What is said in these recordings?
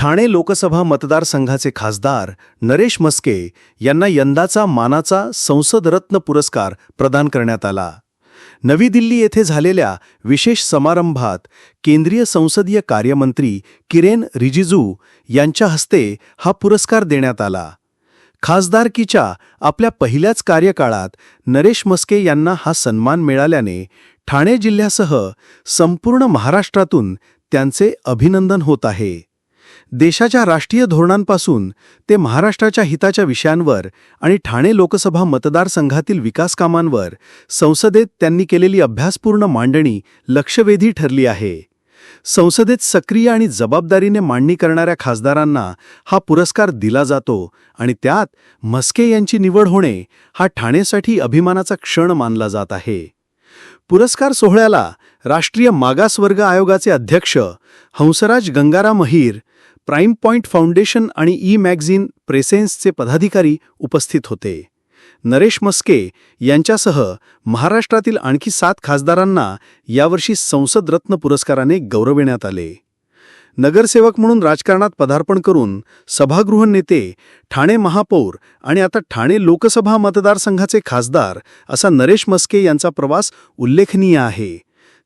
ठाणे लोकसभा मतदारसंघाचे खासदार नरेश मस्के यांना यंदाचा मानाचा संसदरत्न पुरस्कार प्रदान करण्यात आला. नवी दिल्ली येथे झालेल्या विशेष समारंभात केंद्रीय संसदीय कार्यमंत्री किरेन रिजिजू यांच्या हस्ते हा पुरस्कार देण्यात आला. खासदारकीच्या आपल्या पहिल्याच कार्यकाळात नरेश मस्के यांना हा सन्मान मिळाल्याने ठाणे जिल्ह्यासह संपूर्ण महाराष्ट्रातून त्यांचे अभिनंदन होत आहे. देशाच्या राष्ट्रीय धोरणांपासून ते महाराष्ट्राच्या हिताच्या विषयांवर आणि ठाणे लोकसभा मतदारसंघातील विकासकामांवर संसदेत त्यांनी केलेली अभ्यासपूर्ण मांडणी लक्षवेधी ठरली आहे. संसदेत सक्रिय आणि जबाबदारीने मांडणी करणाऱ्या खासदारांना हा पुरस्कार दिला जातो आणि त्यात म्हस्के यांची निवड होणे हा ठाणेसाठी अभिमानाचा क्षण मानला जात आहे. पुरस्कार सोहळ्याला राष्ट्रीय मागासवर्ग आयोगाचे अध्यक्ष Hansraj Gangaram Ahir Prime Point Foundation आणि ई मॅगझिन प्रेसेन्सचे पदाधिकारी उपस्थित होते. नरेश मस्के यांच्यासह महाराष्ट्रातील आणखी सात खासदारांना यावर्षी संसद रत्न पुरस्काराने गौरविण्यात आले. नगरसेवक म्हणून राजकारणात पदार्पण करून सभागृह नेते ठाणे महापौर आणि आता ठाणे लोकसभा मतदारसंघाचे खासदार असा नरेश मस्के यांचा प्रवास उल्लेखनीय आहे.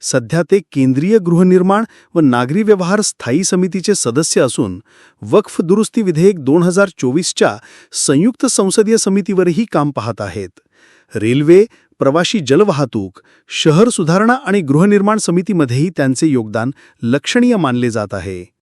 सध्या ते केंद्रीय गृहनिर्माण व नागरी व्यवहार स्थायी समितीचे सदस्य असून वक्फ दुरुस्ती विधेयक दोन हजार चोवीसच्या संयुक्त संसदीय समितीवरही काम पाहत आहेत. रेल्वे प्रवाशी जलवाहतूक शहर सुधारणा आणि गृहनिर्माण समितीमध्येही त्यांचे योगदान लक्षणीय मानले जात आहे.